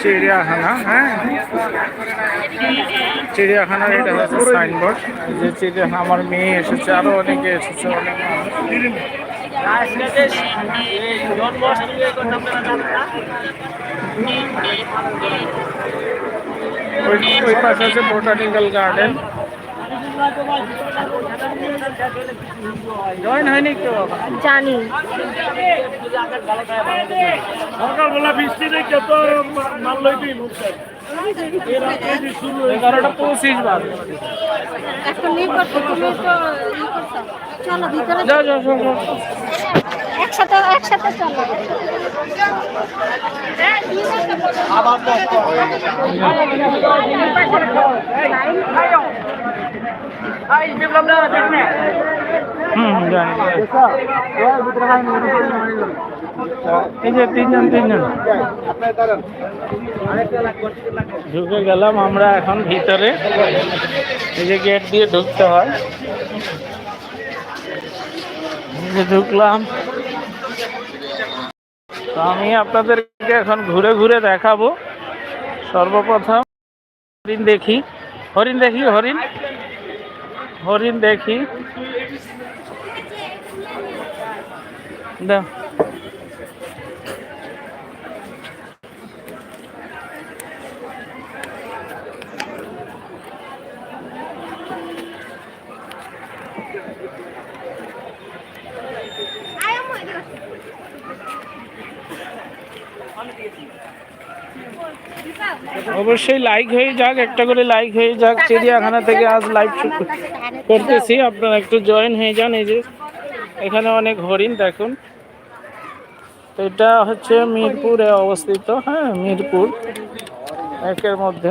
চিড়িয়াখানা হ্যাঁ চিড়িয়াখানার এটা হচ্ছে সাইনবোর্ড যে চিড়িয়াখানা আমার মেয়ে এসেছে আরও অনেকে এসেছে অনেক মানুষ ওই ওই পাশে আছে বোটানিক্যাল গার্ডেন জয়েন হয়নি কেউ জানি। সকালবেলা বৃষ্টি দেখে তো মাল এগারোটা পঁচিশ বার এখন তো চলো ভিতরে যাও যাও যাও। একসাথে চলো। এই যে তিনজন তিনজন। ঢুকে গেলাম আমরা এখন ভিতরে। এই যে গেট দিয়ে ঢুকতে হয়। ঢুকলাম। তো আমি আপনাদেরকে এখন ঘুরে ঘুরে দেখাবো। সর্বপ্রথম হরিণ দেখি। হরিণ দেখি, হরিণ। হরিণ দেখি। দাও। অবশ্যই লাইক হয়ে যাক, একটা করে লাইক হয়ে যাক। চিড়িয়াখানা থেকে আজ লাইভ করতেছি। আপনারা একটু জয়েন হয়ে যান এই যে। এখানে অনেক হরিণ, দেখুন। এটা হচ্ছে মিরপুরে অবস্থিত হ্যাঁ মিরপুর। একের মধ্যে।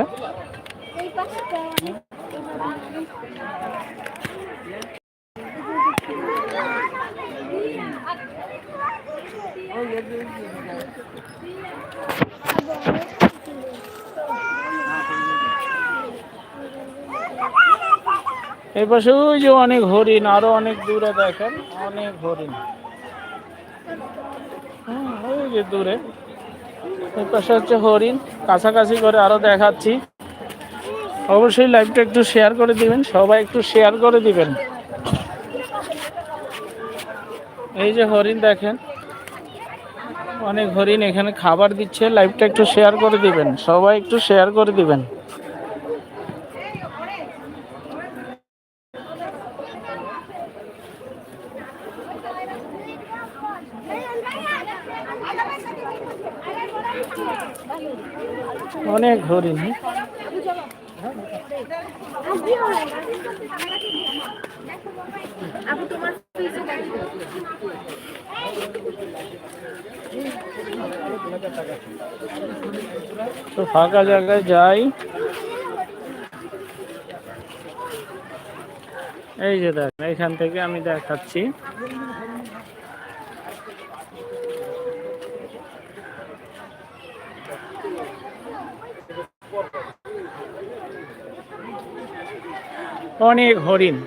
এই পাশে ওই যে অনেক হরিণ আরও অনেক দূরে দেখেন অনেক হরিণ। হুম, ওই যে দূরে। এই পাশে হচ্ছে হরিণ কাছাকাছি করে আরও দেখাচ্ছি। অবশ্যই লাইভটা একটু শেয়ার করে দিবেন সবাই একটু শেয়ার করে দিবেন। এই যে হরিণ দেখেন অনেক হরিণ এখানে খাবার দিচ্ছে লাইভটা একটু শেয়ার করে দিবেন। সবাই একটু শেয়ার করে দিবেন। অনেক হরিণ। তোমার তো ফাঁকা জায়গায় যাই। এই যে দেখেন এখান থেকে আমি দেখাচ্ছি। অনেক হরিণ।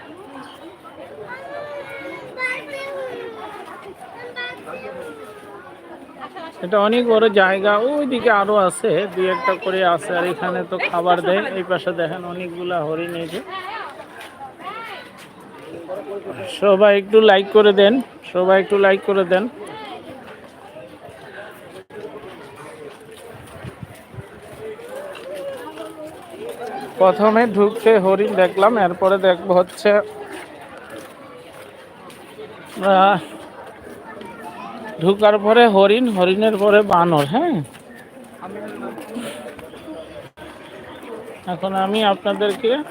এটা অনেক বড় জায়গা, ওইদিকে আরও আছে, দুই একটা করে আছে, আর এখানে তো খাবার দেয়, এই পাশে দেখেন অনেকগুলা হরিণ এই যে। সবাই একটু লাইক করে দেন, সবাই একটু লাইক করে দেন। প্রথমে ঢুকতে হরিণ দেখলাম, এরপরে দেখব হচ্ছে ঢুকার পরে হরিণ, হরিণের পরে বানর হ্যাঁ? এখন আমি আপনাদেরকে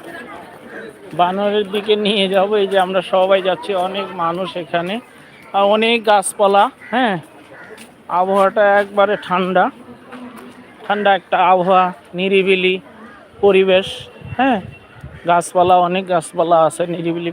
বানরের দিকে নিয়ে যাব। এই যে আমরা সবাই যাচ্ছি, অনেক মানুষ এখানে, আর অনেক গাছপালা হ্যাঁ? আবহাওয়াটা একবারে ঠান্ডা। ঠান্ডা একটা আবহাওয়া, নিরিবিলি পরিবেশ হ্যাঁ? গাছপালা, অনেক গাছপালা আছে, নিরিবিলি